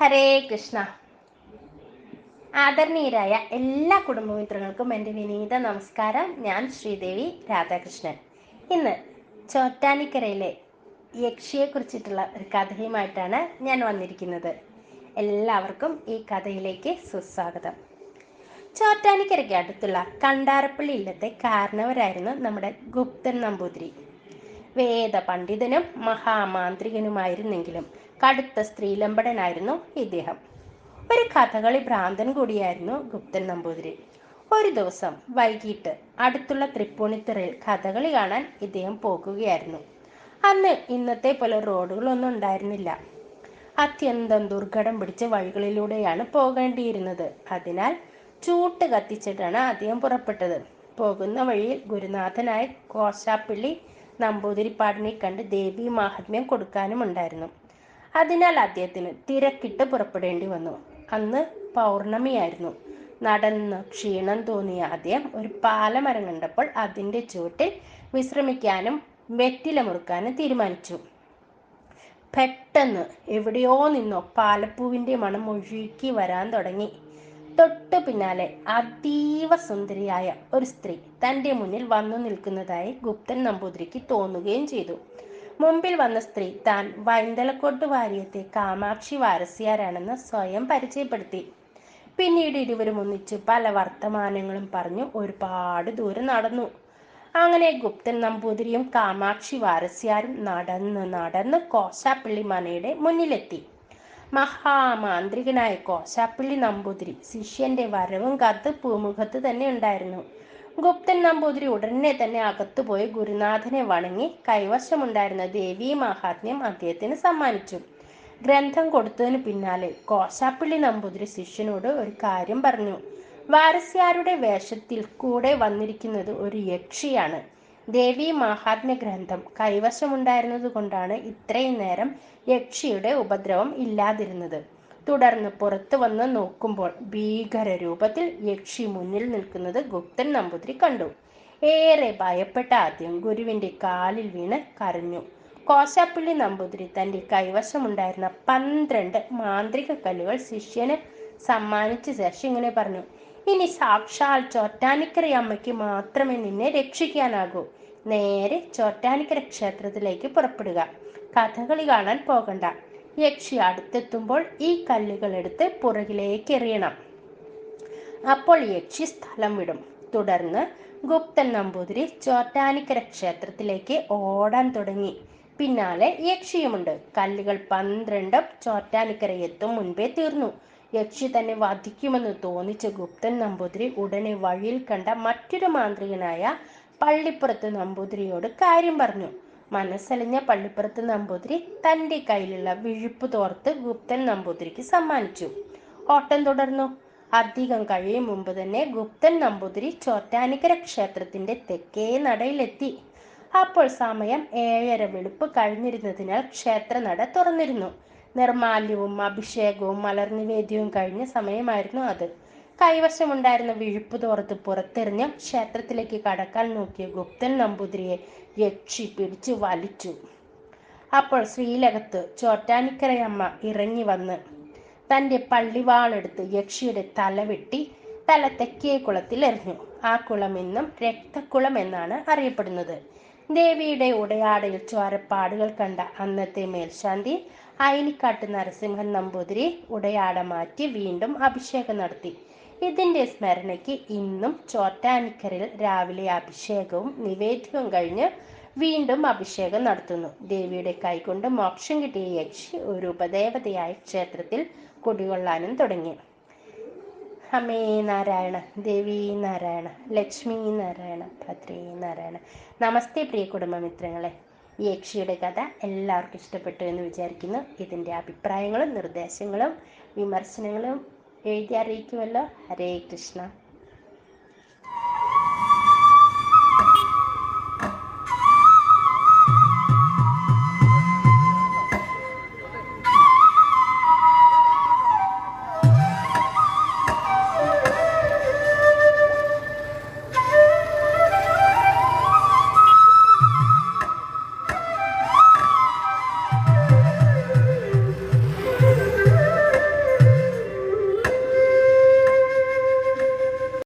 ഹരേ കൃഷ്ണ. ആദരണീയരായ എല്ലാ കുടുംബമിത്രങ്ങൾക്കും എന്റെ വിനീത നമസ്കാരം. ഞാൻ ശ്രീദേവി രാധാകൃഷ്ണൻ. ഇന്ന് ചോറ്റാനിക്കരയിലെ യക്ഷിയെ കുറിച്ചിട്ടുള്ള ഒരു കഥയുമായിട്ടാണ് ഞാൻ വന്നിരിക്കുന്നത്. എല്ലാവർക്കും ഈ കഥയിലേക്ക് സുസ്വാഗതം. ചോറ്റാനിക്കരയ്ക്ക് അടുത്തുള്ള കണ്ടാരപ്പള്ളി ഇല്ലത്തെ കാരണവരായിരുന്നു നമ്മുടെ ഗുപ്തൻ നമ്പൂതിരി. വേദ പണ്ഡിതനും മഹാമാന്ത്രികനുമായിരുന്നെങ്കിലും കടുത്ത സ്ത്രീലമ്പടനായിരുന്നു ഇദ്ദേഹം. ഒരു കഥകളി ഭ്രാന്തൻ കൂടിയായിരുന്നു ഗുപ്തൻ നമ്പൂതിരി. ഒരു ദിവസം വൈകിട്ട് അടുത്തുള്ള തൃപ്പൂണിത്തുറയിൽ കഥകളി കാണാൻ ഇദ്ദേഹം പോകുകയായിരുന്നു. അന്ന് ഇന്നത്തെ പോലെ റോഡുകളൊന്നും ഉണ്ടായിരുന്നില്ല. അത്യന്തം ദുർഘടം പിടിച്ച വഴികളിലൂടെയാണ് പോകേണ്ടിയിരുന്നത്. അതിനാൽ ചൂട്ട് കത്തിച്ചിട്ടാണ് അദ്ദേഹം പുറപ്പെട്ടത്. പോകുന്ന വഴിയിൽ ഗുരുനാഥനായ കോശാപ്പിള്ളി നമ്പൂതിരിപ്പാടിനെ കണ്ട് ദേവി മാഹാത്മ്യം കൊടുക്കാനും ഉണ്ടായിരുന്നു അതിനാൽ അദ്ദേഹത്തിന് തിരക്കിട്ട് പുറപ്പെടേണ്ടി വന്നു. അന്ന് പൗർണമിയായിരുന്നു. നടന്ന് ക്ഷീണം തോന്നിയ അദ്ദേഹം ഒരു പാലമരം കണ്ടപ്പോൾ അതിന്റെ ചുവട്ടിൽ വിശ്രമിക്കാനും വെറ്റില മുറുക്കാനും തീരുമാനിച്ചു. പെട്ടെന്ന് എവിടെയോ നിന്നോ പാലപ്പൂവിന്റെ മണം ഒഴുകി വരാൻ തുടങ്ങി. തൊട്ട് പിന്നാലെ അതീവ സുന്ദരിയായ ഒരു സ്ത്രീ തന്റെ മുന്നിൽ വന്നു നിൽക്കുന്നതായി ഗുപ്തൻ നമ്പൂതിരിക്ക് തോന്നുകയും ചെയ്തു. മുമ്പിൽ വന്ന സ്ത്രീ താൻ വൈന്തലക്കോട്ട് വാര്യത്തെ കാമാക്ഷി വാരസ്യാരാണെന്ന് സ്വയം പരിചയപ്പെടുത്തി. പിന്നീട് ഇരുവരും ഒന്നിച്ച് പല വർത്തമാനങ്ങളും പറഞ്ഞു ഒരുപാട് ദൂരം നടന്നു. അങ്ങനെ ഗുപ്തൻ നമ്പൂതിരിയും കാമാക്ഷി വാരസ്യാരും നടന്ന് നടന്ന് കോശാപ്പിള്ളി മനയുടെ മുന്നിലെത്തി. മഹാമാന്ത്രികനായ കോശാപ്പിള്ളി നമ്പൂതിരി ശിഷ്യന്റെ വരവും കത്ത് പൂമുഖത്ത് തന്നെ ഉണ്ടായിരുന്നു. ഗുപ്തൻ നമ്പൂതിരി ഉടനെ തന്നെ അകത്തുപോയി ഗുരുനാഥനെ വണങ്ങി കൈവശമുണ്ടായിരുന്ന ദേവീ മഹാത്മ്യം അദ്ദേഹത്തിന് സമ്മാനിച്ചു. ഗ്രന്ഥം കൊടുത്തതിന് പിന്നാലെ കോശാപ്പിള്ളി നമ്പൂതിരി ശിഷ്യനോട് ഒരു കാര്യം പറഞ്ഞു. വാരസ്യാരുടെ വേഷത്തിൽ കൂടെ വന്നിരിക്കുന്നത് ഒരു യക്ഷിയാണ്. ദേവി മഹാത്മ്യ ഗ്രന്ഥം കൈവശമുണ്ടായിരുന്നത് കൊണ്ടാണ് ഇത്രയും നേരം യക്ഷിയുടെ ഉപദ്രവം ഇല്ലാതിരുന്നത്. തുടർന്ന് പുറത്തു വന്ന് നോക്കുമ്പോൾ ഭീകര രൂപത്തിൽ യക്ഷി മുന്നിൽ നിൽക്കുന്നത് ഗുപ്തൻ നമ്പൂതിരി കണ്ടു. ഏറെ ഭയപ്പെട്ട ആദ്യം ഗുരുവിന്റെ കാലിൽ വീണ് കരഞ്ഞു. കോശാപ്പള്ളി നമ്പൂതിരി തന്റെ കൈവശമുണ്ടായിരുന്ന പന്ത്രണ്ട് മാന്ത്രിക കല്ലുകൾ ശിഷ്യന് സമ്മാനിച്ച ശേഷം ഇങ്ങനെ പറഞ്ഞു ഇനി സാക്ഷാൽ ചോറ്റാനിക്കര അമ്മയ്ക്ക് മാത്രമേ നിന്നെ രക്ഷിക്കാനാകൂ. നേരെ ചോറ്റാനിക്കര ക്ഷേത്രത്തിലേക്ക് പുറപ്പെടുക. കഥകളി കാണാൻ പോകണ്ട. യക്ഷി അടുത്തെത്തുമ്പോൾ ഈ കല്ലുകൾ എടുത്ത് പുറകിലേക്ക് എറിയണം. അപ്പോൾ യക്ഷി സ്ഥലം വിടും. തുടർന്ന് ഗുപ്തൻ നമ്പൂതിരി ചോറ്റാനിക്കര ക്ഷേത്രത്തിലേക്ക് ഓടാൻ തുടങ്ങി. പിന്നാലെ യക്ഷിയുമുണ്ട്. കല്ലുകൾ പന്ത്രണ്ടും ചോറ്റാനിക്കര എത്തും മുൻപേ തീർന്നു. യക്ഷി തന്നെ വധിക്കുമെന്ന് തോന്നിച്ച ഗുപ്തൻ നമ്പൂതിരി ഉടനെ വഴിയിൽ കണ്ട മറ്റൊരു മാന്ത്രികനായ പള്ളിപ്പുറത്ത് നമ്പൂതിരിയോട് കാര്യം പറഞ്ഞു. മനസ്സലിഞ്ഞ പള്ളിപ്പുറത്ത് നമ്പൂതിരി തന്റെ കയ്യിലുള്ള വിഴുപ്പ് തോർത്ത് ഗുപ്തൻ നമ്പൂതിരിക്ക് സമ്മാനിച്ചു. ഓട്ടം തുടർന്നു. അധികം കഴിയും മുമ്പ് തന്നെ ഗുപ്തൻ നമ്പൂതിരി ചോറ്റാനിക്കര ക്ഷേത്രത്തിന്റെ തെക്കേ നടയിലെത്തി. അപ്പോൾ സമയം ഏഴര വെളുപ്പ് കഴിഞ്ഞിരുന്നതിനാൽ ക്ഷേത്ര നട തുറന്നിരുന്നു. നിർമാല്യവും അഭിഷേകവും മലർനിവേദ്യവും കഴിഞ്ഞ സമയമായിരുന്നു അത്. കൈവശമുണ്ടായിരുന്ന വിഴുപ്പ് തോർത്ത് പുറത്തെറിഞ്ഞ് ക്ഷേത്രത്തിലേക്ക് കടക്കാൻ നോക്കിയ ഗുപ്തൻ നമ്പൂതിരിയെ യക്ഷി പിടിച്ചു വലിച്ചു. അപ്പോൾ ശ്രീലകത്ത് ചോറ്റാനിക്കരയമ്മ ഇറങ്ങി വന്ന് തന്റെ പള്ളിവാളെടുത്ത് യക്ഷിയുടെ തല വെട്ടി തല തെക്കേ കുളത്തിൽ എറിഞ്ഞു. ആ കുളം ഇന്നും രക്തക്കുളം എന്നാണ് അറിയപ്പെടുന്നത്. ദേവിയുടെ ഉടയാടയിൽ ചോരപ്പാടുകൾ കണ്ട അന്നത്തെ മേൽശാന്തി അയനിക്കാട്ട് നരസിംഹൻ നമ്പൂതിരി ഉടയാട മാറ്റി വീണ്ടും അഭിഷേകം നടത്തി. ഇതിന്റെ സ്മരണയ്ക്ക് ഇന്നും ചോറ്റാനിക്കരയിൽ രാവിലെ അഭിഷേകവും നിവേദ്യവും കഴിഞ്ഞ് വീണ്ടും അഭിഷേകം നടത്തുന്നു. ദേവിയുടെ കൈകൊണ്ട് മോക്ഷം കിട്ടിയ യക്ഷി ഒരു ഉപദേവതയായി ക്ഷേത്രത്തിൽ കുടികൊള്ളാനും തുടങ്ങി. അമ്മേ നാരായണ ദേവി നാരായണ ലക്ഷ്മി നാരായണ ഭദ്രേ നാരായണ. നമസ്തേ പ്രിയ കുടുംബമിത്രങ്ങളെ. ഈ യക്ഷിയുടെ കഥ എല്ലാവർക്കും ഇഷ്ടപ്പെട്ടു എന്ന് വിചാരിക്കുന്നു. ഇതിന്റെ അഭിപ്രായങ്ങളും നിർദ്ദേശങ്ങളും വിമർശനങ്ങളും എഴുതി അറിയിക്കുമല്ലോ. ഹരേ കൃഷ്ണ.